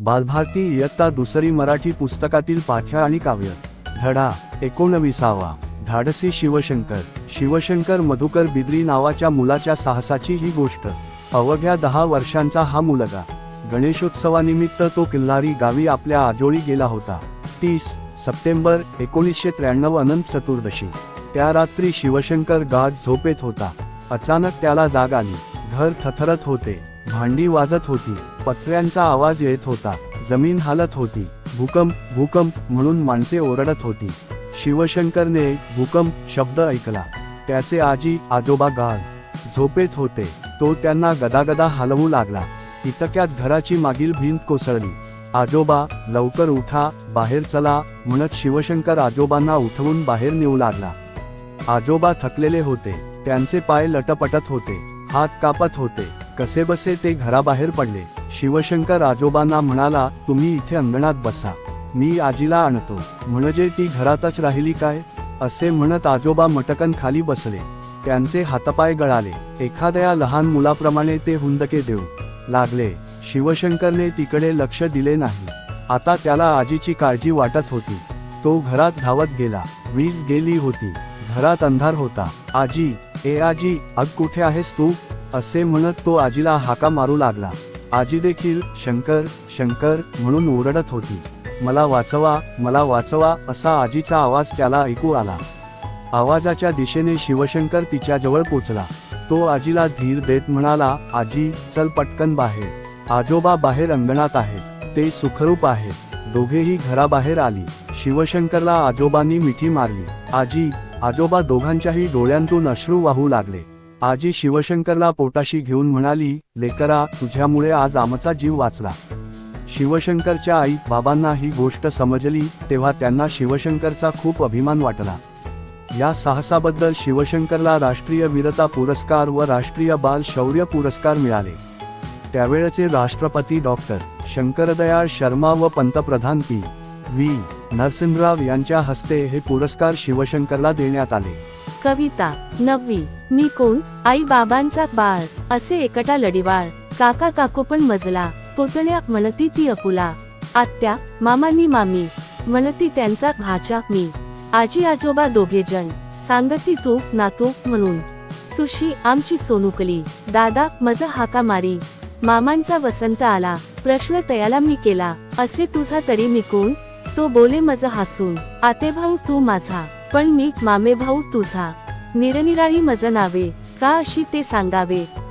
बालभारती इयत्ता दुसरी मराठी पुस्तकातील पाठ्य आणि काव्य. धडा एकोणविसावा. धाडसी शिवशंकर. शिवशंकर मधुकर बिद्री नावाच्या मुलाच्या साहसाची ही गोष्ट. अवघ्या दहा वर्षांचा हा मुलगा. गणेशोत्सवानिमित्त तो किल्लारी गावी आपल्या आजोळी गेला होता. तीस सप्टेंबर एकोणीसशे त्र्याण्णव अनंत चतुर्दशी. त्या रात्री शिवशंकर गाढ झोपेत होता. अचानक त्याला जाग आली. घर थथरत होते. भांडी वाजत होती. पत्र्यांचा आवाज येत होता. जमीन हालत होती. भूकंप भूकंप म्हणून माणसे ओरडत होती. शिवशंकरने भूकंप शब्द ऐकला. त्याचे आजी आजोबा गाळ. झोपेत होते. तो त्यांना गदागदा हलवू लागला. इतक्यात घराची मागील भिंत कोसळली. आजोबा लवकर उठा बाहेर चला म्हणत शिवशंकर आजोबांना उठवून बाहेर नेऊ लागला. आजोबा थकलेले होते. त्यांचे पाय लटपटत होते. हात कापत होते. कसेबसे ते घराबाहेर पडले. शिवशंकर आजोबांना म्हणाला तुम्ही इथे अंगणात बसा. मी आजीला आणतो. म्हणजे ती घरातच राहिली काय? असे म्हणत आजोबा मटकन खाली बसले. त्यांचे हातपाय गळाले. एखाद्या लहान मुलाप्रमाणे ते हुंदके देऊ लागले. शिवशंकरने तिकडे लक्ष दिले नाही. आता त्याला आजीची काळजी वाटत होती. तो घरात धावत गेला. वीज गेली होती. घरात अंधार होता. आजी ए आजी अग कुठे आहेस तू? असे म्हणत तो आजीला हाका मारू लागला. आजी देखील शंकर शंकर म्हणून ओरडत होती. मला वाचवा मला वाचवा असा आजीचा आवाज त्याला ऐकू आला. आवाजाच्या दिशेने शिवशंकर तिच्याजवळ पोचला. तो आजीला धीर देत म्हणाला आजी चल पटकन बाहेर. आजोबा बाहेर अंगणात आहेत. ते सुखरूप आहेत. दोघेही घराबाहेर आली. शिवशंकरला आजोबांनी मिठी मारली. आजी आजोबा दोघांच्याही डोळ्यांतून अश्रू वाहू लागले. आजी शिवशंकरला पोटाशी घेऊन म्हणाली लेकरा तुझ्यामुळे आज आमचा जीव वाचला. शिवशंकरच्या आई बाबांना ही गोष्ट समजली तेव्हा त्यांना शिवशंकरचा खूप अभिमान वाटला. या साहसाबद्दल शिवशंकरला राष्ट्रीय वीरता पुरस्कार व राष्ट्रीय बाल शौर्य पुरस्कार मिळाले. त्यावेळचे राष्ट्रपती डॉक्टर शंकरदयाळ शर्मा व पंतप्रधान पी. व्ही. नरसिंहराव यांच्या हस्ते हे पुरस्कार शिवशंकरला देण्यात आले. कविता नववी मी कोण? आई बाबांचा बाळ असे एकटा लढीवाळ. काका काकू पण मजला पुतण्या म्हणती ती अपुला. आत्या मामानी मामी म्हणती त्यांचा भाचा मी. आजी आजोबा दोघे जण सांगती तू नातू म्हणून. सुशी आमची सोनुकली. दादा मज हाका मारी. मामांचा वसंत आला प्रश्न तयाला मी केला. असे तुझा तरी मी कोण? तो बोले मज हसून. आते भाऊ तू माझा. पण मी मामेभाऊ तुझा. निरनिराळी मज नावे का अशी ते सांगावे?